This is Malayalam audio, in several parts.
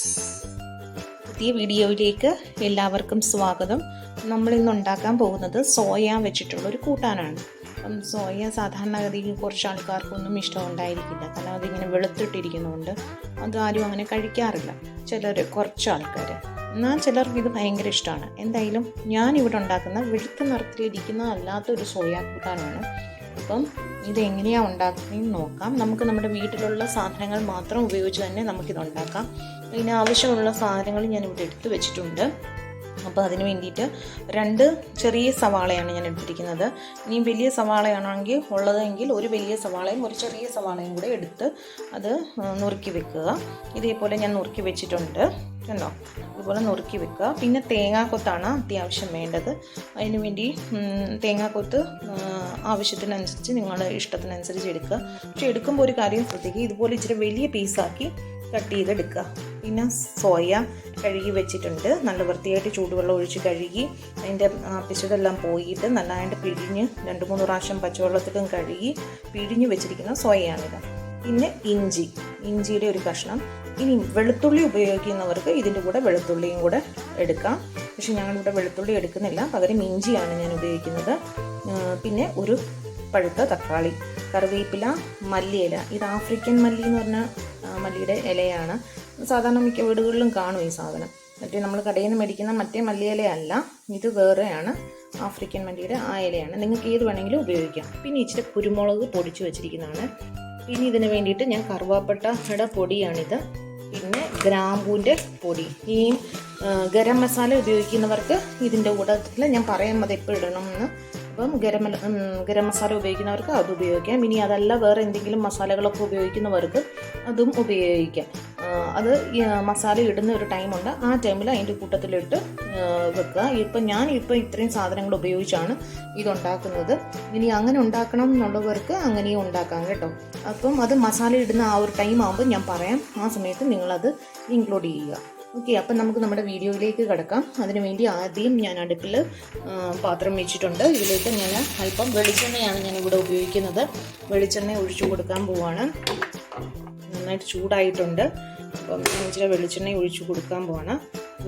പുതിയ വീഡിയോയിലേക്ക് എല്ലാവർക്കും സ്വാഗതം. നമ്മൾ ഇന്ന് ഉണ്ടാക്കാൻ പോകുന്നത് സോയ വെച്ചിട്ടുള്ള ഒരു കൂട്ടാനാണ്. അപ്പം സോയ സാധാരണഗതിയിൽ കുറച്ച് ആൾക്കാർക്കൊന്നും ഇഷ്ടമുണ്ടായിരിക്കില്ല. കാരണം അതിങ്ങനെ വെളുത്തിട്ടിരിക്കുന്നതുകൊണ്ട് അതാരും അങ്ങനെ കഴിക്കാറില്ല. ചിലർ കുറച്ച് ആൾക്കാർ എന്നാൽ ചിലർക്ക് ഇത് ഭയങ്കര ഇഷ്ടമാണ്. എന്തായാലും ഞാൻ ഇവിടെ ഉണ്ടാക്കുന്ന വെളുത്ത നിറത്തിലിരിക്കുന്ന അല്ലാത്തൊരു സോയ കൂട്ടാനാണ്. അപ്പം ഇതെങ്ങനെയാണ് ഉണ്ടാക്കുന്നതെന്ന് നോക്കാം. നമുക്ക് നമ്മുടെ വീട്ടിലുള്ള സാധനങ്ങൾ മാത്രം ഉപയോഗിച്ച് തന്നെ നമുക്കിത് ഉണ്ടാക്കാം. ഇതിന് ആവശ്യമുള്ള സാധനങ്ങൾ ഞാൻ ഇവിടെ എടുത്തു വെച്ചിട്ടുണ്ട്. അപ്പോൾ അതിന് വേണ്ടിയിട്ട് രണ്ട് ചെറിയ സവാളയാണ് ഞാൻ എടുത്തിരിക്കുന്നത്. ഇനി വലിയ സവാളയാണെങ്കിൽ ഉള്ളതെങ്കിൽ ഒരു വലിയ സവാളയും ഒരു ചെറിയ സവാളയും കൂടെ എടുത്ത് അത് നുറുക്കി വെക്കുക. ഇതേപോലെ ഞാൻ നുറുക്കി വെച്ചിട്ടുണ്ട്. കണ്ടോ? ഇതുപോലെ നുറുക്കി വെക്കുക. പിന്നെ തേങ്ങാക്കൊത്താണ് അത്യാവശ്യം വേണ്ടത്. അതിന് വേണ്ടി തേങ്ങാക്കൊത്ത് ആവശ്യത്തിനനുസരിച്ച് നിങ്ങളുടെ ഇഷ്ടത്തിനനുസരിച്ച് എടുക്കുക. പക്ഷെ എടുക്കുമ്പോൾ ഒരു കാര്യം ശ്രദ്ധിക്കുക. ഇതുപോലെ ഇച്ചിരി വലിയ പീസാക്കി കട്ട് ചെയ്തെടുക്കുക. പിന്നെ സോയ കഴുകി വെച്ചിട്ടുണ്ട്. നല്ല വൃത്തിയായിട്ട് ചൂടുവെള്ളം ഒഴിച്ച് കഴുകി അതിന്റെ പിശുടെല്ലാം പോയിട്ട് നല്ലതായിട്ട് പിഴിഞ്ഞ് രണ്ട് മൂന്ന് പ്രാവശ്യം പച്ചവെള്ളത്തിലും കഴുകി പിഴിഞ്ഞ് വെച്ചിരിക്കുന്ന സോയയാണിത്. പിന്നെ ഇഞ്ചി. ഇഞ്ചിയുടെ ഒരു കഷ്ണം. ഇനി വെളുത്തുള്ളി ഉപയോഗിക്കുന്നവർക്ക് ഇതിന്റെ കൂടെ വെളുത്തുള്ളിയും കൂടെ എടുക്കാം. പക്ഷേ ഞങ്ങളിവിടെ വെളുത്തുള്ളി എടുക്കുന്നില്ല. പകരം ഇഞ്ചിയാണ് ഞാൻ ഉപയോഗിക്കുന്നത്. പിന്നെ ഒരു പഴുത്ത തക്കാളി കറിവേപ്പില മല്ലിയില. ഇത് ആഫ്രിക്കൻ മല്ലി എന്ന് പറഞ്ഞ മല്ലിയുടെ ഇലയാണ്. സാധാരണ മിക്ക വീടുകളിലും കാണും ഈ സാധനം. മറ്റേ നമ്മൾ കടയിൽ നിന്ന് മേടിക്കുന്ന മറ്റേ മല്ലിയിലയല്ല ഇത് വേറെയാണ്. ആഫ്രിക്കൻ മല്ലിയുടെ ആ ഇലയാണ്. നിങ്ങൾക്ക് ഏത് വേണമെങ്കിലും ഉപയോഗിക്കാം. പിന്നെ ഇച്ചിരി കുരുമുളക് പൊടിച്ചു വെച്ചിരിക്കുന്നതാണ്. പിന്നെ ഇതിന് വേണ്ടിയിട്ട് ഞാൻ കറുവാപ്പട്ടയുടെ പൊടിയാണിത്. പിന്നെ ഗ്രാമ്പൂന്റെ പൊടി. ഈ ഗരം മസാല ഉപയോഗിക്കുന്നവർക്ക് ഇതിന്റെ കൂട്ടത്തിൽ ഞാൻ പറയാൻ മതി എപ്പോൾ ഇടണം എന്ന്. അപ്പം ഗരം ഗരം മസാല ഉപയോഗിക്കുന്നവർക്ക് അത് ഉപയോഗിക്കാം. ഇനി അതല്ല വേറെ എന്തെങ്കിലും മസാലകളൊക്കെ ഉപയോഗിക്കുന്നവർക്ക് അതും ഉപയോഗിക്കാം. അത് മസാല ഇടുന്ന ഒരു ടൈമുണ്ട്. ആ ടൈമിൽ അതിന്റെ കൂട്ടത്തിലിട്ട് വെക്കുക. ഇപ്പം ഞാൻ ഇപ്പം ഇത്രയും സാധനങ്ങൾ ഉപയോഗിച്ചാണ് ഇതുണ്ടാക്കുന്നത്. ഇനി അങ്ങനെ ഉണ്ടാക്കണം എന്നുള്ളവർക്ക് അങ്ങനെയും ഉണ്ടാക്കാം കേട്ടോ. അപ്പം അത് മസാല ഇടുന്ന ആ ഒരു ടൈം ആകുമ്പോൾ ഞാൻ പറയാം. ആ സമയത്ത് നിങ്ങളത് ഇൻക്ലൂഡ് ചെയ്യുക. ഓക്കെ അപ്പം നമുക്ക് നമ്മുടെ വീഡിയോയിലേക്ക് കിടക്കാം. അതിനുവേണ്ടി ആദ്യം ഞാൻ അടുപ്പിൽ പാത്രം വെച്ചിട്ടുണ്ട്. ഇതിലേക്ക് ഞാൻ അല്പം വെളിച്ചെണ്ണയാണ് ഞാൻ ഇവിടെ ഉപയോഗിക്കുന്നത്. വെളിച്ചെണ്ണ ഒഴിച്ചു കൊടുക്കാൻ പോവാണ്. നന്നായിട്ട് ചൂടായിട്ടുണ്ട്. അപ്പം ഞാൻ ഇച്ചിരി വെളിച്ചെണ്ണ ഒഴിച്ചു കൊടുക്കാൻ പോവാണ്.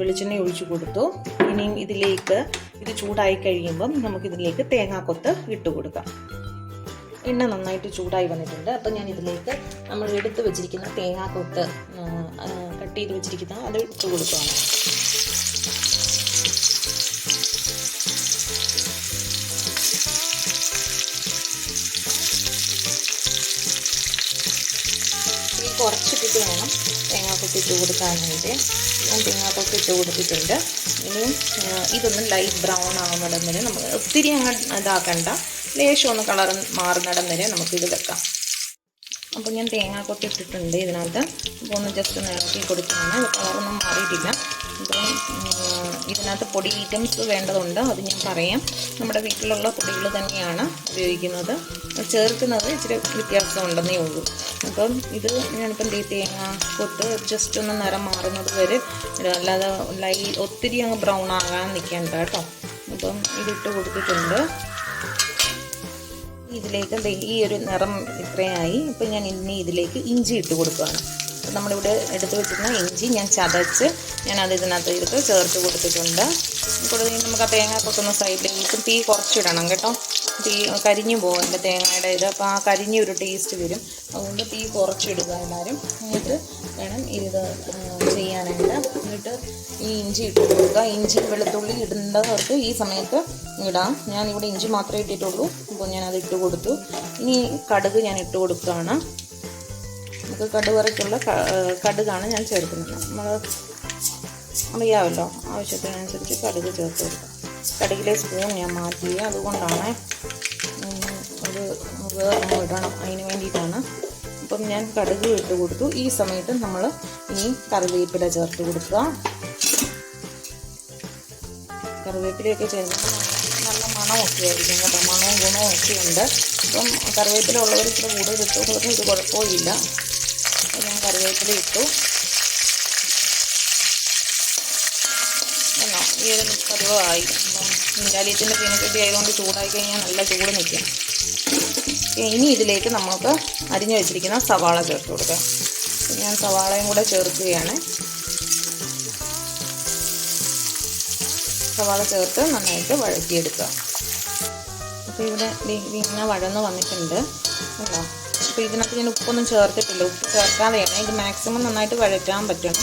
വെളിച്ചെണ്ണ ഒഴിച്ചു കൊടുത്തു. ഇനിയും ഇതിലേക്ക് ഇത് ചൂടായി കഴിയുമ്പം നമുക്കിതിലേക്ക് തേങ്ങാക്കൊത്ത് ഇട്ട് കൊടുക്കാം. എണ്ണ നന്നായിട്ട് ചൂടായി വന്നിട്ടുണ്ട്. അപ്പോൾ ഞാൻ ഇതിലേക്ക് നമ്മൾ എടുത്ത് വെച്ചിരിക്കുന്ന തേങ്ങാക്കൊത്ത് കട്ട് ചെയ്ത് വെച്ചിരിക്കുന്ന അത് ഇട്ട് കൊടുക്കുകയാണ്. കുറച്ചിട്ടിട്ട് വേണം. തേങ്ങാക്കൊത്ത് ഇട്ട് കൊടുക്കാനായിട്ട്. ഞാൻ തേങ്ങാക്കൊത്ത് ഇട്ട് കൊടുത്തിട്ടുണ്ട്. ഇനിയും ഇതൊന്നും ഇതൊന്ന് ലൈറ്റ് ബ്രൗൺ ആവുന്നിടം വരെ നമ്മൾ ഒത്തിരി അങ്ങ് ഇതാക്കണ്ട. ലേശം ഒന്ന് കളർ മാറുന്നിടം വരെ നമുക്കിത് വെക്കാം. അപ്പോൾ ഞാൻ തേങ്ങാക്കൊത്ത് ഇട്ടിട്ടുണ്ട് ഇതിനകത്ത്. അപ്പോൾ ഒന്ന് ജസ്റ്റ് ഒന്ന് ഇളക്കി ഇത് കളറൊന്നും മാറിയിട്ടില്ല. അപ്പം ഇതിനകത്ത് പൊടി ഐറ്റംസ് വേണ്ടതുണ്ട്. അത് ഞാൻ പറയാം. നമ്മുടെ വീട്ടിലുള്ള പൊടികൾ തന്നെയാണ് ഉപയോഗിക്കുന്നത്. ചേർക്കുന്നത് ഇച്ചിരി വ്യത്യാസമുണ്ടെന്നേ ഉള്ളൂ. അപ്പം ഇത് ഞാനിപ്പം ഈ തേങ്ങ കൊത്ത് ജസ്റ്റ് ഒന്ന് നിറം മാറുന്നത് വരെ. അല്ലാതെ ലൈ ഒത്തിരി അങ്ങ് ബ്രൗൺ ആകാൻ നിൽക്കേണ്ട കേട്ടോ. അപ്പം ഇതിട്ട് കൊടുത്തിട്ടുണ്ട്. ഇതിലേക്ക് എന്താ ഈ ഒരു നിറം ഇത്രയായി. ഇപ്പം ഞാൻ ഇനി ഇതിലേക്ക് ഇഞ്ചി ഇട്ട് കൊടുക്കുകയാണ്. നമ്മളിവിടെ എടുത്ത് വെച്ചിരുന്ന ഇഞ്ചി ഞാൻ ചതച്ച് ഞാൻ അത് ഇതിനകത്ത് എടുത്ത് ചേർത്ത് കൊടുത്തിട്ടുണ്ട്. കൂടുതൽ നമുക്ക് ആ തേങ്ങ കൊത്തുന്ന സൈഡിലേക്ക് തീ കുറച്ചിടണം കേട്ടോ. തീ കരിഞ്ഞു പോകും എന്റെ തേങ്ങയുടെ ഇത്. അപ്പോൾ ആ കരിഞ്ഞ ഒരു ടേസ്റ്റ് വരും. അതുകൊണ്ട് തീ കുറച്ചിടുക എല്ലാവരും. എന്നിട്ട് വേണം ഇത് ചെയ്യാനായിട്ട്. എന്നിട്ട് ഈ ഇഞ്ചി ഇട്ട് കൊടുക്കുക. ഇഞ്ചി വെളുത്തുള്ളി ഇടേണ്ടവർക്ക് ഈ സമയത്ത് ഇടാം. ഞാനിവിടെ ഇഞ്ചി മാത്രമേ ഇട്ടിട്ടുള്ളൂ. അപ്പോൾ ഞാനത് ഇട്ട് കൊടുത്തു. ഇനി കടുക് ഞാൻ ഇട്ട് കൊടുക്കുകയാണ്. നമുക്ക് കടുവറയ്ക്കുള്ള കടുകാണ് ഞാൻ ചേർക്കുന്നത്. നമ്മൾ അറിയാമല്ലോ ആവശ്യത്തിനനുസരിച്ച് കടുക് ചേർത്ത് കൊടുക്കാം. കടുകിലെ സ്പൂൺ ഞാൻ മാറ്റി അതുകൊണ്ടാണ്. വേറെ ഇടണം. അതിന് വേണ്ടിയിട്ടാണ്. അപ്പം ഞാൻ കടുക് ഇട്ട് കൊടുത്തു. ഈ സമയത്ത് നമ്മൾ ഇനി കറിവേപ്പില ചേർത്ത് കൊടുക്കുക. കറിവേപ്പിലയൊക്കെ ചേർന്ന് നല്ല മണമൊക്കെ ആയിരിക്കും കേട്ടോ. മണവും ഗുണവും ഒക്കെ ഉണ്ട്. അപ്പം കറിവേപ്പില ഉള്ളവർ ഇച്ചിരി കൂടുതൽ ഇട്ടു കൊടുക്കും ഇത് കുഴപ്പമില്ല. അപ്പം ഞാൻ കറിവേപ്പില ഇട്ടു. എന്നോ ഈ ഒരു പതിവായി അപ്പം ഇൻഡാലിയത്തിന്റെ പീനക്കെട്ടി ആയതുകൊണ്ട് ചൂടായി കഴിഞ്ഞാൽ നല്ല ചൂട് നിൽക്കും. ഇനി ഇതിലേക്ക് നമുക്ക് അരിഞ്ഞു വെച്ചിരിക്കുന്ന സവാള ചേർത്ത് കൊടുക്കാം. ഞാൻ സവാളയും കൂടെ ചേർക്കുകയാണ്. സവാള ചേർത്ത് നന്നായിട്ട് വഴറ്റിയെടുക്കുക. അപ്പോൾ ഇവിടെ ഇങ്ങനെ വഴന്ന് വന്നിട്ടുണ്ട്. കേട്ടോ. അപ്പോൾ ഇതിനകത്ത് ഞാൻ ഉപ്പൊന്നും ചേർത്തിട്ടില്ല. ഉപ്പ് ചേർക്കാതെയാണ് ഇത് മാക്സിമം നന്നായിട്ട് വഴറ്റാൻ പറ്റും.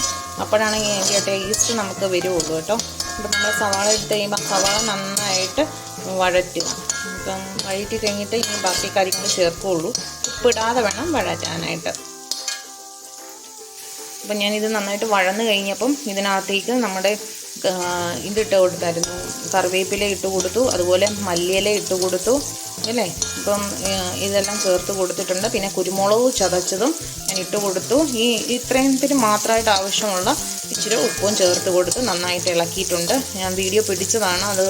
അപ്പോഴാണെങ്കിൽ അതിന്റെ ടേസ്റ്റ് നമുക്ക് വരുള്ളൂ കേട്ടോ. അപ്പോൾ നമ്മൾ സവാള എടുത്ത് കഴിയുമ്പോൾ സവാള നന്നായിട്ട് വഴറ്റുക. അപ്പം വഴറ്റി കഴിഞ്ഞിട്ട് ഇനി ബാക്കി കാര്യങ്ങൾ ചേർക്കുള്ളൂ. ഉപ്പിടാതെ വേണം വഴറ്റാനായിട്ട്. അപ്പം ഞാനിത് നന്നായിട്ട് വഴന്ന് കഴിഞ്ഞപ്പം ഇതിനകത്തേക്ക് നമ്മുടെ ഇതിട്ട് കൊടുത്തായിരുന്നു. കറിവേപ്പില ഇട്ട് കൊടുത്തു അതുപോലെ മല്ലിയില ഇട്ട് കൊടുത്തു അല്ലേ? ഇപ്പം ഇതെല്ലാം ചേർത്ത് കൊടുത്തിട്ടുണ്ട്. പിന്നെ കുരുമുളക് ചതച്ചതും ഞാൻ ഇട്ട് കൊടുത്തു. ഈ ഇത്രയത്തിന് മാത്രമായിട്ട് ആവശ്യമുള്ള ഇച്ചിരി ഉപ്പും ചേർത്ത് കൊടുത്ത് നന്നായിട്ട് ഇളക്കിയിട്ടുണ്ട്. ഞാൻ വീഡിയോ പിടിച്ചതാണ്. അത്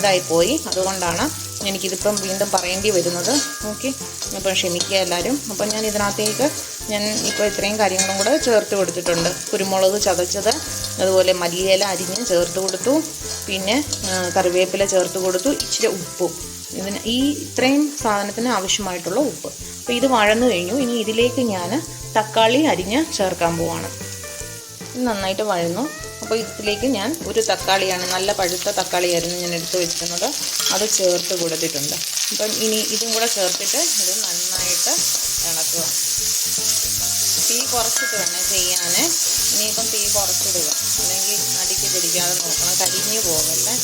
ഇതായിപ്പോയി. അതുകൊണ്ടാണ് എനിക്കിതിപ്പം വീണ്ടും പറയേണ്ടി വരുന്നത്. ഓക്കെ? അപ്പം ക്ഷമിക്കുക എല്ലാവരും. അപ്പം ഞാൻ ഇതിനകത്തേക്ക് ഞാൻ ഇപ്പോൾ ഇത്രയും കാര്യങ്ങളും കൂടെ ചേർത്ത് കൊടുത്തിട്ടുണ്ട്. കുരുമുളക് ചതച്ചത് അതുപോലെ മല്ലിയില അരിഞ്ഞ് ചേർത്ത് കൊടുത്തു. പിന്നെ കറിവേപ്പില ചേർത്ത് കൊടുത്തു. ഇച്ചിരി ഉപ്പും. ഇതിന് ഈ ഇത്രയും സാധനത്തിന് ആവശ്യമായിട്ടുള്ള ഉപ്പ്. അപ്പോൾ ഇത് വഴന്നു കഴിഞ്ഞു. ഇനി ഇതിലേക്ക് ഞാൻ തക്കാളി അരിഞ്ഞ് ചേർക്കാൻ പോവാണ്. നന്നായിട്ട് വഴന്നു. അപ്പോൾ ഇതിലേക്ക് ഞാൻ ഒരു തക്കാളിയാണ് നല്ല പഴുത്ത തക്കാളിയായിരുന്നു ഞാൻ എടുത്ത് വെച്ചിരുന്നത്. അത് ചേർത്ത് കൊടുത്തിട്ടുണ്ട്. അപ്പം ഇനി ഇതും കൂടെ ചേർത്തിട്ട് ഇത് നന്നായിട്ട് ഇളക്കുക. തീ കുറച്ചിട്ട് വേണം ചെയ്യാൻ. ഇനിയിപ്പം തീ കുറച്ചിടുക. അല്ലെങ്കിൽ അടിക്ക് പിടിക്കാതെ നോക്കണം. കരിഞ്ഞു പോകല്ലേ?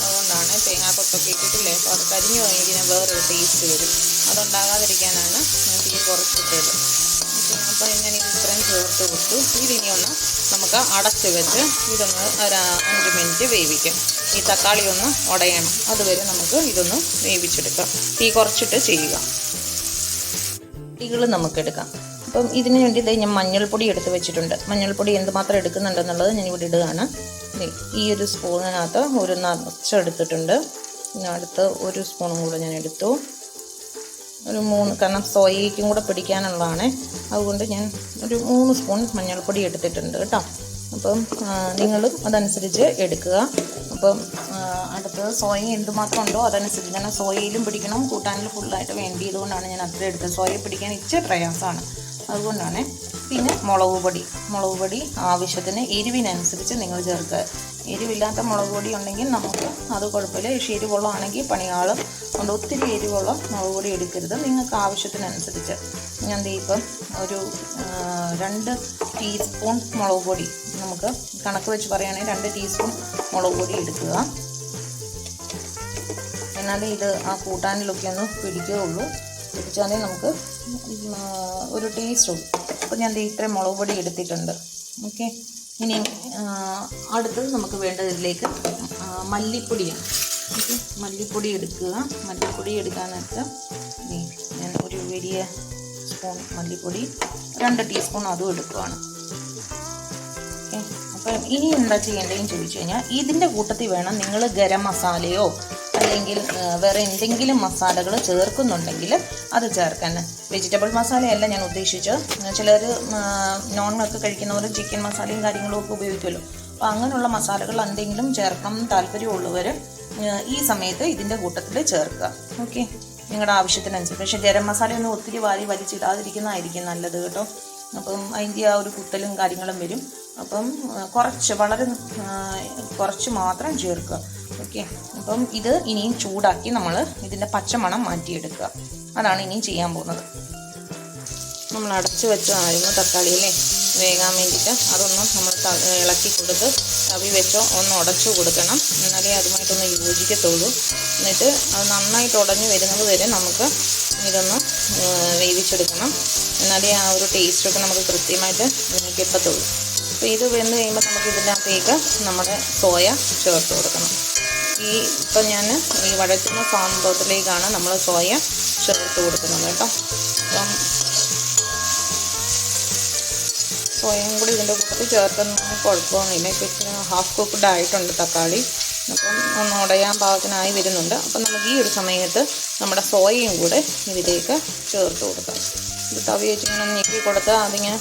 അതുകൊണ്ടാണ് തേങ്ങാക്കൊത്തൊക്കെ ഇട്ടിട്ടില്ലേ? അപ്പോൾ അത് കരിഞ്ഞു പോയി ഇതിന് വേറൊരു ടേസ്റ്റ് വരും. അതുണ്ടാകാതിരിക്കാനാണ് ഞാൻ തീ കുറച്ചിട്ടത്. അപ്പോൾ ഈ ഇത്രയും ചേർത്ത് കൊടുത്തു. ഇതിനി ഒന്ന് നമുക്ക് അടച്ച് വെച്ച് ഇതൊന്ന് ഒരു അഞ്ച് മിനിറ്റ് വേവിക്കാം. ഈ തക്കാളി ഒന്ന് ഉടയണം. അതുവരെ നമുക്ക് ഇതൊന്ന് വേവിച്ചെടുക്കാം. തീ കുറച്ചിട്ട് ചെയ്യുക. ഇകൾ നമുക്കെടുക്കാം അപ്പം ഇതിന് വേണ്ടി ഇതായി ഞാൻ മഞ്ഞൾപ്പൊടി എടുത്ത് വെച്ചിട്ടുണ്ട്. മഞ്ഞൾപ്പൊടി എന്തുമാത്രം എടുക്കുന്നുണ്ടെന്നുള്ളത് ഞാൻ ഇവിടെ ഇടുകയാണ്. ഈ ഒരു സ്പൂണിനകത്ത് ഒരു നിറച്ചെടുത്തിട്ടുണ്ട്. അടുത്ത് ഒരു സ്പൂണും കൂടെ ഞാൻ എടുത്തു. ഒരു മൂന്ന് കാരണം സോയയ്ക്കും കൂടെ പിടിക്കാനുള്ളതാണ്. അതുകൊണ്ട് ഞാൻ ഒരു മൂന്ന് സ്പൂൺ മഞ്ഞൾപ്പൊടി എടുത്തിട്ടുണ്ട് കേട്ടോ. അപ്പം നിങ്ങൾ അതനുസരിച്ച് എടുക്കുക. അപ്പം അടുത്തത് സോയ എന്തുമാത്രം ഉണ്ടോ അതനുസരിച്ച് കാരണം സോയയിലും പിടിക്കണം. കൂട്ടാനിൽ ഫുള്ളായിട്ട് വേണ്ടിയതുകൊണ്ടാണ് ഞാൻ അത്ര എടുത്തത്. സോയ പിടിക്കാൻ ഇച്ചിരി പ്രയാസമാണ്. അതുകൊണ്ടാണ് പിന്നെ മുളക് പൊടി. മുളക് പൊടി ആവശ്യത്തിന് എരിവിനനുസരിച്ച് നിങ്ങൾ ചേർക്കുക. എരിവില്ലാത്ത മുളക് പൊടി ഉണ്ടെങ്കിൽ നമുക്ക് അത് കുഴപ്പമില്ല. പക്ഷേ എരിവുള്ളതാണെങ്കിൽ പണിയാളും അതുകൊണ്ട് ഒത്തിരി എരിവുള്ള മുളക് പൊടി എടുക്കരുത്. നിങ്ങൾക്ക് ആവശ്യത്തിനനുസരിച്ച് ഞാൻ ദേ ഇപ്പം ഒരു രണ്ട് ടീസ്പൂൺ മുളക് പൊടി നമുക്ക് കണക്ക് വെച്ച് പറയുകയാണെങ്കിൽ രണ്ട് ടീസ്പൂൺ മുളക് പൊടി എടുക്കുക. എന്നാലേ ഇത് ആ കൂട്ടാനിലൊക്കെ ഒന്ന് പിടിക്കുകയുള്ളൂ. പിടിച്ചാലേ നമുക്ക് ഒരു ടേസ്റ്റ് ഉള്ളൂ. അപ്പോൾ ഞാൻ ഇത്രയും മുളക് പൊടി എടുത്തിട്ടുണ്ട്. ഓക്കെ? ഇനി അടുത്തത് നമുക്ക് വേണ്ടത് ഇതിലേക്ക് ആ, മല്ലിപ്പൊടിയാണ്. മല്ലിപ്പൊടി എടുക്കുക. മല്ലിപ്പൊടി ദേ ഞാൻ ഒരു വലിയ സ്പൂൺ മല്ലിപ്പൊടി രണ്ട് ടീസ്പൂൺ അതും എടുക്കുകയാണ് അപ്പം ഇനി എന്താ ചെയ്യേണ്ടതെന്ന് ചോദിച്ചു കഴിഞ്ഞാൽ ഇതിന്റെ കൂട്ടത്തിൽ വേണം നിങ്ങൾ ഗരം മസാലയോ അല്ലെങ്കിൽ വേറെ എന്തെങ്കിലും മസാലകൾ ചേർക്കുന്നുണ്ടെങ്കിൽ അത് ചേർക്കാൻ. വെജിറ്റബിൾ മസാലയല്ല ഞാൻ ഉദ്ദേശിച്ചത്. ചിലർ നോൺ വെജ് കഴിക്കുന്നവർ ചിക്കൻ മസാലയും കാര്യങ്ങളും ഒക്കെ ഉപയോഗിക്കുമല്ലോ. അപ്പോൾ അങ്ങനെയുള്ള മസാലകൾ എന്തെങ്കിലും ചേർക്കണം താല്പര്യമുള്ളവർ ഈ സമയത്ത് ഇതിന്റെ കൂട്ടത്തിൽ ചേർക്കുക. ഓക്കെ? നിങ്ങളുടെ ആവശ്യത്തിനനുസരിച്ച്. പക്ഷേ ഗരം മസാലയൊന്നും ഒത്തിരി വാരി വലിച്ചിടാതിരിക്കുന്നതായിരിക്കും നല്ലത് കേട്ടോ. അപ്പം അതിന്റെ ആ ഒരു കുത്തലും കാര്യങ്ങളും വരും. അപ്പം കുറച്ച് വളരെ കുറച്ച് മാത്രം ചേർക്കുക. ഓക്കെ. അപ്പം ഇത് ഇനിയും ചൂടാക്കി നമ്മൾ ഇതിന്റെ പച്ചമണം മാറ്റിയെടുക്കുക. അതാണ് ഇനിയും ചെയ്യാൻ പോകുന്നത്. നമ്മൾ അടച്ചു വെച്ചതായിരുന്നു തക്കാളിയിലെ വേകാൻ വേണ്ടിയിട്ട് അതൊന്നും നമ്മൾ ഇളക്കി കൊടുത്ത് തവി വെച്ചോ ഒന്ന് ഉടച്ചു കൊടുക്കണം. എന്നാലേ അതുമായിട്ടൊന്ന് യോജിക്കത്തുള്ളൂ. എന്നിട്ട് അത് നന്നായിട്ട് ഉടഞ്ഞു വരുന്നത് വരെ നമുക്ക് ഇതൊന്ന് വേവിച്ചെടുക്കണം. എന്നാലേ ആ ഒരു ടേസ്റ്റൊക്കെ നമുക്ക് കൃത്യമായിട്ട് കിട്ടത്തുള്ളൂ അപ്പോൾ ഇത് വെന്ത് കഴിയുമ്പോൾ നമുക്ക് ഇതിനകത്തേക്ക് നമ്മുടെ സോയ ചേർത്ത് കൊടുക്കണം. ഈ ഇപ്പം ഞാൻ ഈ വഴറ്റുന്ന സംഭവത്തിലേക്കാണ് നമ്മൾ സോയ ചേർത്ത് കൊടുക്കുന്നത് കേട്ടോ. അപ്പം സോയയും കൂടി ഇതിന്റെ കൂട്ടത്തിൽ ചേർത്തൊന്നും കുഴപ്പമൊന്നുമില്ല ഇപ്പം ഇച്ചിരി ഹാഫ് കുക്ക്ഡ് ആയിട്ടുണ്ട് തക്കാളി. അപ്പം ഒന്ന് ഉടയാൻ പാകത്തിനായി വരുന്നുണ്ട്. അപ്പം നമുക്ക് ഈ ഒരു സമയത്ത് നമ്മുടെ സോയയും കൂടെ ഇതിലേക്ക് ചേർത്ത് കൊടുക്കാം. ഇത് തവി വെച്ചിങ്ങനെ ഞെക്കി കൊടുത്താൽ അതിങ്ങനെ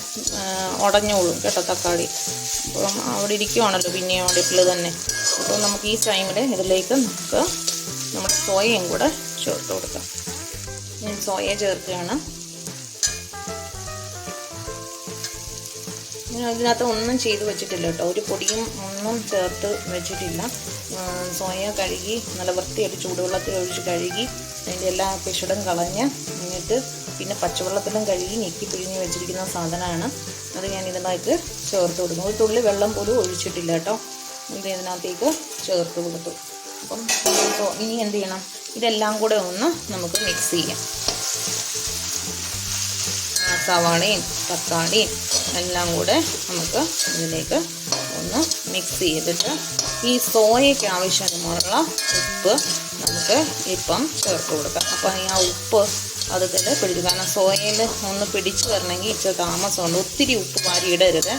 ഉടഞ്ഞോളും കേട്ടോ തക്കാളി. അപ്പം അവിടെ ഇരിക്കുവാണല്ലോ പിന്നെയും അടുപ്പിൽ തന്നെ. അപ്പോൾ നമുക്ക് ഈ ടൈമിൽ ഇതിലേക്ക് നമുക്ക് നമ്മൾ സോയയും കൂടെ ചേർത്ത് കൊടുക്കാം. ഞാൻ സോയ ചേർക്കുകയാണ്. ഞാൻ ഇതിനകത്ത് ഒന്നും ചെയ്ത് വെച്ചിട്ടില്ല കേട്ടോ. ഒരു പൊടിയും ഒന്നും ചേർത്ത് വെച്ചിട്ടില്ല. സോയ കഴുകി നല്ല വൃത്തിയായിട്ട് ചൂടുവെള്ളത്തിൽ ഒഴിച്ച് കഴുകി അതിന്റെ എല്ലാ പിഷടും കളഞ്ഞ് എന്നിട്ട് പിന്നെ പച്ചവെള്ളത്തിലും കഴുകി ഞെക്കി പിഴിഞ്ഞ് വെച്ചിരിക്കുന്ന സാധനമാണ്. അത് ഞാൻ ഇതിനകത്ത് ചേർത്ത് കൊടുക്കും. ഒരു തുള്ളി വെള്ളം പോലും ഒഴിച്ചിട്ടില്ല കേട്ടോ. ഇത് ഇതിനകത്തേക്ക് ചേർത്ത് കൊടുത്തു അപ്പം ഇപ്പോൾ ഇനി എന്ത് ചെയ്യണം? ഇതെല്ലാം കൂടെ ഒന്ന് നമുക്ക് മിക്സ് ചെയ്യാം. സവാളയും തക്കാളിയും എല്ലാം കൂടെ നമുക്ക് ഇതിലേക്ക് ഒന്ന് മിക്സ് ചെയ്തിട്ട് ഈ സോയയ്ക്ക് ആവശ്യമുള്ള ഉപ്പ് നമുക്ക് ഇപ്പം ചേർത്ത് കൊടുക്കാം. അപ്പം ഈ ആ ഉപ്പ് അതിൽ പിടിച്ചു കാരണം സോയയിൽ ഒന്ന് പിടിച്ചു വരണമെങ്കിൽ ഇച്ചിരി താമസമുണ്ട്. ഒത്തിരി ഉപ്പ് വാരി ഇടരുത്.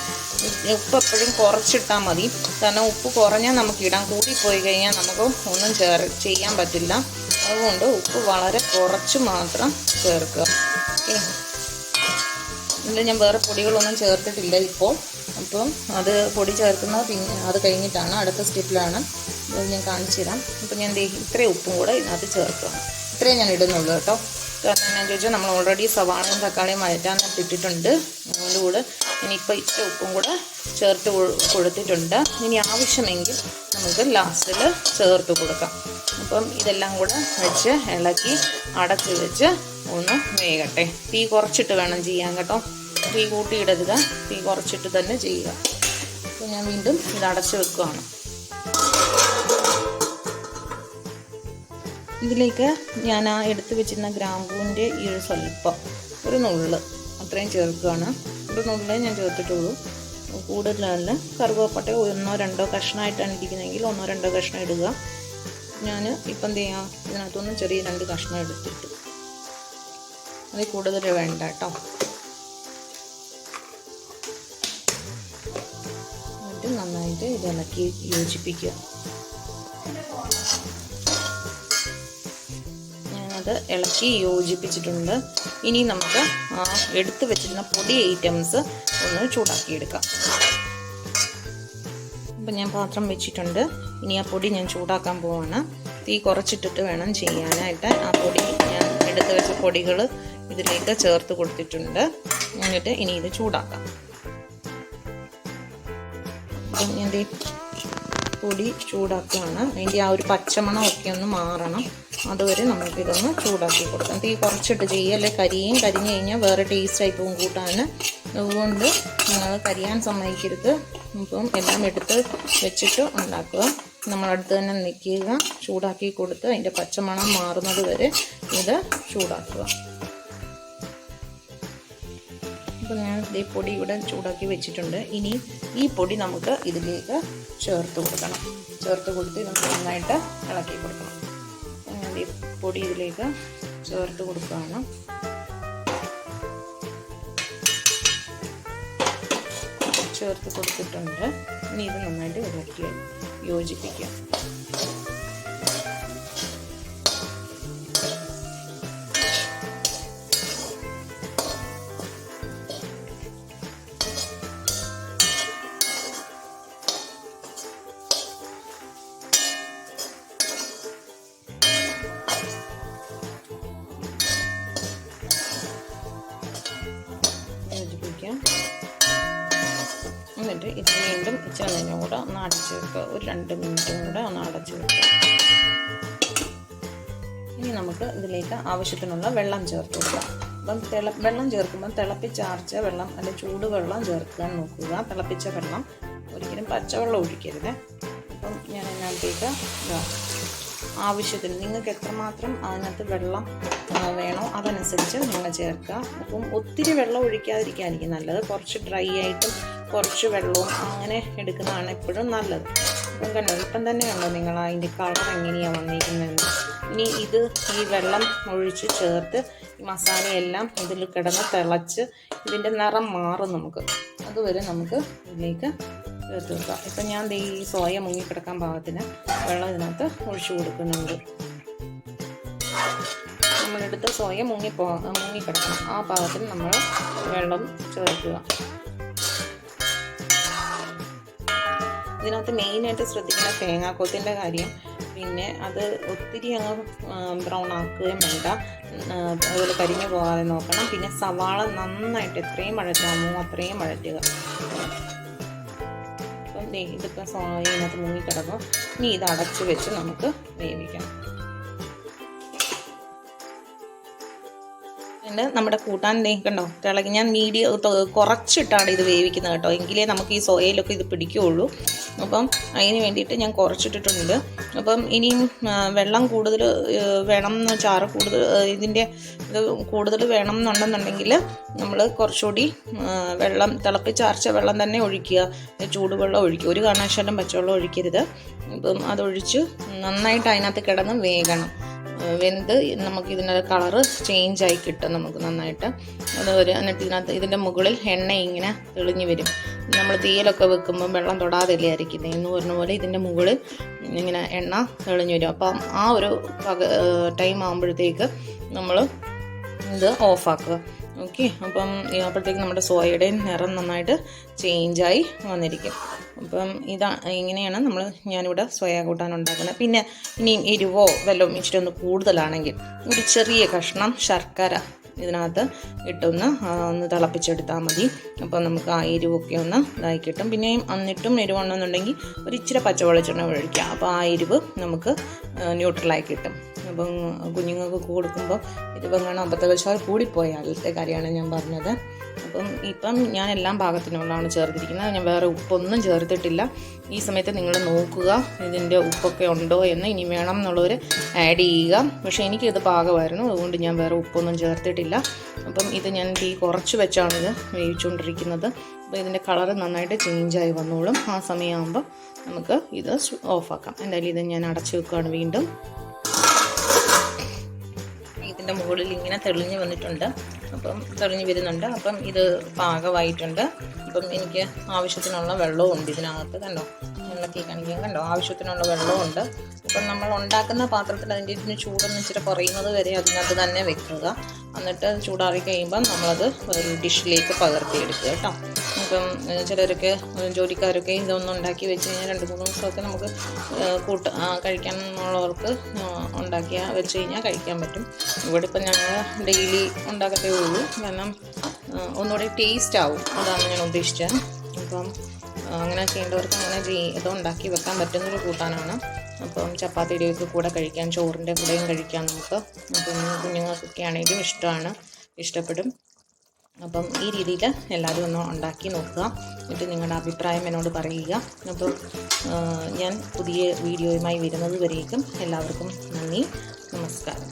ഉപ്പ് എപ്പോഴും കുറച്ചിട്ടാൽ മതി. കാരണം ഉപ്പ് കുറഞ്ഞാൽ നമുക്ക് ഇടാൻ കൂടിപ്പോയി കഴിഞ്ഞാൽ നമുക്ക് ഒന്നും ചേർ ചെയ്യാൻ പറ്റില്ല. അതുകൊണ്ട് ഉപ്പ് വളരെ കുറച്ച് മാത്രം ചേർക്കുക. ഓക്കെ. ഇതിൽ ഞാൻ വേറെ പൊടികളൊന്നും ചേർത്തിട്ടില്ല ഇപ്പോൾ. അപ്പം അത് പൊടി ചേർക്കുന്നത് പിന്നെ അത് കഴിഞ്ഞിട്ടാണ് അടുത്ത സ്റ്റെപ്പിലാണ്. അത് ഞാൻ കാണിച്ചു തരാം. അപ്പം ഞാൻ ഇത്രയും ഉപ്പും കൂടെ ഇതിനകത്ത് ചേർക്കുക ഇത്രയും ഞാൻ ഇടുന്നുള്ളൂ കേട്ടോ. കാരണം എന്നാന്ന് ചോദിച്ചാൽ നമ്മൾ ഓൾറെഡി സവാളയും തക്കാളിയും വഴറ്റാനൊക്കെ ഇട്ടിട്ടുണ്ട്. അതുകൊണ്ട് കൂടെ ഇനിയിപ്പോൾ ഇത്ര ഉപ്പും കൂടെ ചേർത്ത് കൊടുത്തിട്ടുണ്ട്. ഇനി ആവശ്യമെങ്കിൽ നമുക്ക് ലാസ്റ്റിൽ ചേർത്ത് കൊടുക്കാം. അപ്പം ഇതെല്ലാം കൂടെ വെച്ച് ഇളക്കി അടച്ച് വെച്ച് ഒന്ന് വേകട്ടെ. തീ കുറച്ചിട്ട് വേണം ചെയ്യാൻ കേട്ടോ. തീ കൂട്ടിയിടരുത്. തീ കുറച്ചിട്ട് തന്നെ ചെയ്യുക. അപ്പോൾ ഞാൻ വീണ്ടും ഇത് അടച്ചു വെക്കുകയാണ് ഇതിലേക്ക് ഞാൻ ആ എടുത്തു വെച്ചിരുന്ന ഗ്രാമ്പൂവിന്റെ ഈ ഒരു സ്വല്പം ഒരു നുള്ള് അത്രയും ചേർക്കുകയാണ്. ഒരു നുള്ളേ ഞാൻ ചേർത്തിട്ടുള്ളൂ. കൂടുതലല്ല കറുവപ്പട്ട ഒന്നോ രണ്ടോ കഷ്ണമായിട്ടാണ് ഇരിക്കുന്നതെങ്കിൽ ഒന്നോ രണ്ടോ കഷ്ണം ഇടുക. ഞാൻ ഇപ്പം എന്ത് ചെയ്യാം ഇതിനകത്തുനിന്ന് ചെറിയ രണ്ട് കഷ്ണം എടുത്തിട്ട്. അതിൽ കൂടുതൽ വേണ്ട കേട്ടോ. നന്നായിട്ട് ഇത് ഇളക്കി യോജിപ്പിക്കുക. ഞാനത് ഇളക്കി യോജിപ്പിച്ചിട്ടുണ്ട്. ഇനി നമുക്ക് എടുത്തു വെച്ചിരുന്ന പൊടി ഐറ്റംസ് ഒന്ന് ചൂടാക്കിയെടുക്കാം. അപ്പം ഞാൻ പാത്രം വെച്ചിട്ടുണ്ട്. ഇനി ആ പൊടി ഞാൻ ചൂടാക്കാൻ പോവാണ്. തീ കുറച്ചിട്ടിട്ട് വേണം ചെയ്യാനായിട്ട്. ആ പൊടി ഞാൻ എടുത്തു വെച്ച പൊടികൾ ഇതിലേക്ക് ചേർത്ത് കൊടുത്തിട്ടുണ്ട്. എന്നിട്ട് ഇനി ഇത് ചൂടാക്കാം. അപ്പം ഞാൻ പൊടി ചൂടാക്കുകയാണ്. അതിന്റെ ആ ഒരു പച്ചമണം ഒക്കെ ഒന്ന് മാറണം. അതുവരെ നമുക്കിതൊന്ന് ചൂടാക്കി കൊടുക്കാം. തീ കുറച്ചിട്ട് ചെയ്യല്ലേ കരിയും കരിഞ്ഞു കഴിഞ്ഞാൽ വേറെ ടേസ്റ്റ് ആയി പോകും കൂട്ടാൻ. അതുകൊണ്ട് നിങ്ങൾ കരിയാൻ സമ്മതിക്കരുത്. അപ്പം എല്ലാം എടുത്ത് വെച്ചിട്ട് ഉണ്ടാക്കുക. നമ്മളടുത്ത് തന്നെ നിൽക്കുക. ചൂടാക്കി കൊടുത്ത് അതിന്റെ പച്ചമണം മാറുന്നത് വരെ ഇത് ചൂടാക്കുക. അപ്പോൾ ഞാൻ ഈ പൊടി ഇവിടെ ചൂടാക്കി വെച്ചിട്ടുണ്ട്. ഇനി ഈ പൊടി നമുക്ക് ഇതിലേക്ക് ചേർത്ത് കൊടുക്കണം. ചേർത്ത് കൊടുത്ത് നമുക്ക് നന്നായിട്ട് ഇളക്കി കൊടുക്കണം. ഞാൻ ഈ പൊടി ഇതിലേക്ക് ചേർത്ത് കൊടുക്കുകയാണ്. ചേർത്ത് കൊടുത്തിട്ടുണ്ട്. ഇനി ഇത് നന്നായിട്ട് ഇളക്കി യോജിപ്പിക്കുക യോജിപ്പിക്കാം. അടച്ച് വെക്കുക. ഒരു രണ്ട് മിനിറ്റും കൂടെ ഒന്ന് അടച്ചു വെക്കുക. ഇനി നമുക്ക് ഇതിലേക്ക് ആവശ്യത്തിനുള്ള വെള്ളം ചേർത്ത് കൊടുക്കാം. അപ്പം തിള വെള്ളം ചേർക്കുമ്പോൾ തിളപ്പിച്ചാർച്ച വെള്ളം അല്ലെ ചൂടുവെള്ളം ചേർക്കാൻ നോക്കുക. തിളപ്പിച്ച വെള്ളം ഒരിക്കലും പച്ചവെള്ളം ഒഴിക്കരുത്. അപ്പം ഞാൻ അതിനകത്തേക്ക് ആവശ്യത്തിന് നിങ്ങൾക്ക് എത്രമാത്രം അതിനകത്ത് വെള്ളം വേണോ അതനുസരിച്ച് നിങ്ങൾ ചേർക്കുക. അപ്പം ഒത്തിരി വെള്ളം ഒഴിക്കാതിരിക്കാതിരിക്കും നല്ലത്. കുറച്ച് ഡ്രൈ ആയിട്ടും കുറച്ച് വെള്ളവും അങ്ങനെ എടുക്കുന്നതാണ് എപ്പോഴും നല്ലത്. അപ്പം കണ്ടോ ഇപ്പം തന്നെ കണ്ടോ നിങ്ങൾ അതിന്റെ കളർ എങ്ങനെയാണ് വന്നിരിക്കുന്നത്? ഇനി ഇത് ഈ വെള്ളം ഒഴിച്ച് ചേർത്ത് മസാലയെല്ലാം ഇതിൽ കിടന്ന് തിളച്ച് ഇതിന്റെ നിറം മാറും നമുക്ക്. അതുവരെ നമുക്ക് ഇതിലേക്ക് ചേർത്ത് വെക്കാം ഇപ്പം ഞാൻ ഈ സോയ മുങ്ങിക്കിടക്കാൻ പാകത്തിന് വെള്ളം ഇതിനകത്ത് ഒഴിച്ചു കൊടുക്കുന്നുണ്ട്. നമ്മളെടുത്ത സോയ മുങ്ങിപ്പോ മുങ്ങിക്കിടക്കണം ആ പാകത്തിൽ നമ്മൾ വെള്ളം ചേർക്കുക. ഇതിനകത്ത് മെയിനായിട്ട് ശ്രദ്ധിക്കുന്ന തേങ്ങാക്കൊത്തിന്റെ കാര്യം. പിന്നെ അത് ഒത്തിരി അങ്ങ് ബ്രൗൺ ആക്കുകയും വേണ്ട. അതുപോലെ കരിഞ്ഞു പോകാതെ നോക്കണം. പിന്നെ സവാള നന്നായിട്ട് എത്രയും വഴറ്റാമോ അത്രയും വഴറ്റുക. അപ്പം ഇതിപ്പോൾ ഇതിനകത്ത് കിടക്കും ഇനി ഇത് അടച്ചു വെച്ച് നമുക്ക് വേവിക്കണം ഉണ്ട് നമ്മുടെ കൂട്ടാൻ ദേ കണ്ടോ തിളങ്ങി ഞാൻ മീഡിയം കുറച്ചിട്ടാണ് ഇത് വേവിക്കുന്നത് കേട്ടോ. എങ്കിലേ നമുക്ക് ഈ സോയയിലൊക്കെ ഇത് പിടിക്കുകയുള്ളൂ. അപ്പം അതിന് വേണ്ടിയിട്ട് ഞാൻ കുറച്ചിട്ടിട്ടുണ്ട്. അപ്പം ഇനിയും വെള്ളം കൂടുതൽ വേണം എന്ന് ചാറ് കൂടുതൽ ഇതിന്റെ ഇത് കൂടുതൽ വേണം എന്നുണ്ടെന്നുണ്ടെങ്കിൽ നമ്മൾ കുറച്ചുകൂടി വെള്ളം തിളപ്പിച്ചാർച്ച വെള്ളം തന്നെ ഒഴിക്കുക. ചൂടുവെള്ളം ഒഴിക്കുക. ഒരു കാരണവശാലും പച്ചവെള്ളം ഒഴിക്കരുത്. അപ്പം അതൊഴിച്ച് നന്നായിട്ട് അതിനകത്ത് കിടന്ന് വേകണം. വെന്ത് നമുക്ക് ഇതിന്റെ കളറ് ചേഞ്ച് ആയി കിട്ടും നമുക്ക് നന്നായിട്ട്. അത് ഒരു എന്നിട്ട് ഇതിനകത്ത് ഇതിന്റെ മുകളിൽ എണ്ണ ഇങ്ങനെ തെളിഞ്ഞു വരും. നമ്മൾ തീയിലൊക്കെ വെക്കുമ്പോൾ വെള്ളം തൊടാതല്ലേ അരിക്കുന്നത് എന്ന് പറഞ്ഞ പോലെ ഇതിന്റെ മുകളിൽ ഇങ്ങനെ എണ്ണ തെളിഞ്ഞു വരും. അപ്പം ആ ഒരു ടൈം ആകുമ്പോഴത്തേക്ക് നമ്മൾ ഇത് ഓഫാക്കുക ഓക്കെ അപ്പം അപ്പോഴത്തേക്ക് നമ്മുടെ സോയയുടെയും നിറം നന്നായിട്ട് ചേഞ്ചായി വന്നിരിക്കും. അപ്പം ഇതാ ഇങ്ങനെയാണ് നമ്മൾ ഞാനിവിടെ സോയാ കൂട്ടാൻ ഉണ്ടാക്കുന്നത്. പിന്നെ ഇനി എരിവോ വല്ലതും ഇച്ചിരി ഒന്ന് കൂടുതലാണെങ്കിൽ ഒരു ചെറിയ കഷ്ണം ശർക്കര ഇതിനകത്ത് ഇട്ടൊന്ന് ഒന്ന് തിളപ്പിച്ചെടുത്താൽ മതി. അപ്പോൾ നമുക്ക് ആ എരിവൊക്കെ ഒന്ന് ഇതായി കിട്ടും. പിന്നെ എന്നിട്ടും എരിവുണ്ടെന്നുണ്ടെങ്കിൽ ഒരു ഇച്ചിരി പച്ചവെളിച്ചെണ്ണ ഒഴിക്കാം അപ്പോൾ ആ എരിവ് നമുക്ക് ന്യൂട്രലായി കിട്ടും. അപ്പം കുഞ്ഞുങ്ങൾക്ക് കൊടുക്കുമ്പോൾ എരിവ് കാണാൻ അബദ്ധവശാൽ കൂടിപ്പോയാലത്തെ കാര്യമാണ് ഞാൻ പറഞ്ഞത്. അപ്പം ഇപ്പം ഞാൻ എല്ലാം പാകത്തിനുള്ളതാണ് ചേർത്തിരിക്കുന്നത്. ഞാൻ വേറെ ഉപ്പൊന്നും ചേർത്തിട്ടില്ല. ഈ സമയത്ത് നിങ്ങൾ നോക്കുക ഇതിന്റെ ഉപ്പൊക്കെ ഉണ്ടോ എന്ന് ഇനി വേണം എന്നുള്ളവർ ആഡ് ചെയ്യുക. പക്ഷേ എനിക്കിത് പാകമായിരുന്നു. അതുകൊണ്ട് ഞാൻ വേറെ ഉപ്പൊന്നും ചേർത്തിട്ടില്ല. അപ്പം ഇത് ഞാൻ തീ കുറച്ച് വെച്ചാണ് ഇത് വേവിച്ചുകൊണ്ടിരിക്കുന്നത്. അപ്പോൾ ഇതിന്റെ കളറ് നന്നായിട്ട് ചേഞ്ചായി വന്നോളും. ആ സമയമാകുമ്പോൾ നമുക്ക് ഇത് ഓഫാക്കാം. എന്തായാലും ഇത് ഞാൻ അടച്ചു വെക്കുകയാണ് വീണ്ടും. ഇതിന്റെ മുകളിൽ ഇങ്ങനെ തെളിഞ്ഞ് വന്നിട്ടുണ്ട്. അപ്പം തെളിഞ്ഞ് വരുന്നുണ്ട്. അപ്പം ഇത് പാകമായിട്ടുണ്ട്. അപ്പം എനിക്ക് ആവശ്യത്തിനുള്ള വെള്ളവും ഉണ്ട് ഇതിനകത്ത് കണ്ടോ? വെള്ളത്തിൽ കാണിക്കാൻ കണ്ടോ? ആവശ്യത്തിനുള്ള വെള്ളവും ഉണ്ട് അപ്പം നമ്മൾ ഉണ്ടാക്കുന്ന പാത്രത്തിൽ അതിന്റെ ഇതിന് ചൂടൊന്ന് ഇച്ചിരി കുറയുന്നത് വരെ അതിനകത്ത് തന്നെ വെക്കുക. എന്നിട്ട് ചൂടാറി കഴിയുമ്പം നമ്മളത് ഒരു ഡിഷിലേക്ക് പകർത്തിയെടുക്കുക കേട്ടോ. ഇപ്പം ചിലർക്ക് ജോലിക്കാരൊക്കെ ഇതൊന്നും ഉണ്ടാക്കി വെച്ച് കഴിഞ്ഞാൽ രണ്ട് മൂന്ന് ദിവസമൊക്കെ നമുക്ക് കൂട്ട കഴിക്കാൻ എന്നുള്ളവർക്ക് ഉണ്ടാക്കിയ വെച്ച് കഴിഞ്ഞാൽ കഴിക്കാൻ പറ്റും. ഇവിടെ ഇപ്പം ഞങ്ങൾ ഡെയിലി ഉണ്ടാക്കത്തേ ഉള്ളൂ. കാരണം ഒന്നുകൂടെ ടേസ്റ്റ് ആവും. അതാണ് ഞാൻ ഉദ്ദേശിച്ചത്. അപ്പം അങ്ങനെ ചെയ്യേണ്ടവർക്ക് അങ്ങനെ ചെയ് ഇത് ഉണ്ടാക്കി വെക്കാൻ പറ്റുന്നൊരു കൂട്ടാനാണ്. അപ്പം ചപ്പാത്തിയുടെയൊക്കെ കൂടെ കഴിക്കാം ചോറിന്റെ കൂടെയും കഴിക്കാം നമുക്ക്. അപ്പം കുഞ്ഞുങ്ങൾക്കൊക്കെ ആണെങ്കിലും ഇഷ്ടമാണ് ഇഷ്ടപ്പെടും. അപ്പം ഈ രീതിയിൽ എല്ലാവരും ഒന്ന് ഉണ്ടാക്കി നോക്കുക. എന്നിട്ട് നിങ്ങളുടെ അഭിപ്രായം എന്നോട് പറയുക. അപ്പം ഞാൻ പുതിയ വീഡിയോയുമായി വരുന്നത് വരേക്കും എല്ലാവർക്കും നന്ദി. നമസ്കാരം.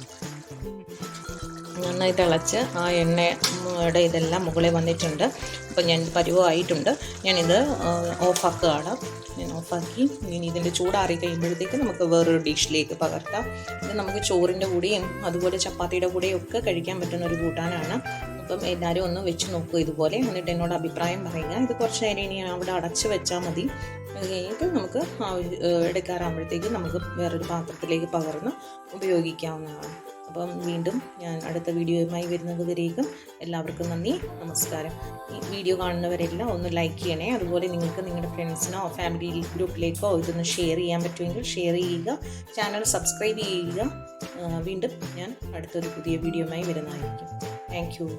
നന്നായി തിളച്ച് ആ എണ്ണയുടെ ഇതെല്ലാം മുകളിൽ വന്നിട്ടുണ്ട്. അപ്പോൾ ഞാൻ പരുവമായിട്ടുണ്ട്. ഞാനിത് ഓഫാക്കുകയാണ്. ഞാൻ ഓഫാക്കി. ഇനി ഇതിന്റെ ചൂടാറി കഴിയുമ്പോഴത്തേക്ക് നമുക്ക് വേറൊരു ഡിഷിലേക്ക് പകർത്താം. ഇത് നമുക്ക് ചോറിന്റെ കൂടെയും അതുപോലെ ചപ്പാത്തിയുടെ കൂടെയും ഒക്കെ കഴിക്കാൻ പറ്റുന്ന ഒരു കൂട്ടാനാണ്. അപ്പം എല്ലാവരും ഒന്ന് വെച്ച് നോക്കുക ഇതുപോലെ. എന്നിട്ട് എന്നോട് അഭിപ്രായം പറയുക. ഇത് കുറച്ച് നേരം ഇനി അവിടെ അടച്ച് വെച്ചാൽ മതി. അത് നമുക്ക് എടുക്കാറാകുമ്പോഴത്തേക്ക് നമുക്ക് വേറൊരു പാത്രത്തിലേക്ക് പകർന്ന് ഉപയോഗിക്കാവുന്നതാണ്. അപ്പം വീണ്ടും ഞാൻ അടുത്ത വീഡിയോയുമായി വരുന്നത് വരേക്കും എല്ലാവർക്കും നന്ദി നമസ്കാരം. ഈ വീഡിയോ കാണുന്നവരെല്ലാം ഒന്ന് ലൈക്ക് ചെയ്യണേ. അതുപോലെ നിങ്ങൾക്ക് നിങ്ങളുടെ ഫ്രണ്ട്സിനോ ഫാമിലി ഗ്രൂപ്പിലേക്കോ ഇതൊന്ന് ഷെയർ ചെയ്യാൻ പറ്റുമെങ്കിൽ ഷെയർ ചെയ്യുക ചാനൽ സബ്സ്ക്രൈബ് ചെയ്യുക. വീണ്ടും ഞാൻ അടുത്തൊരു പുതിയ വീഡിയോയുമായി വരുന്നതായിരിക്കും. Thank you.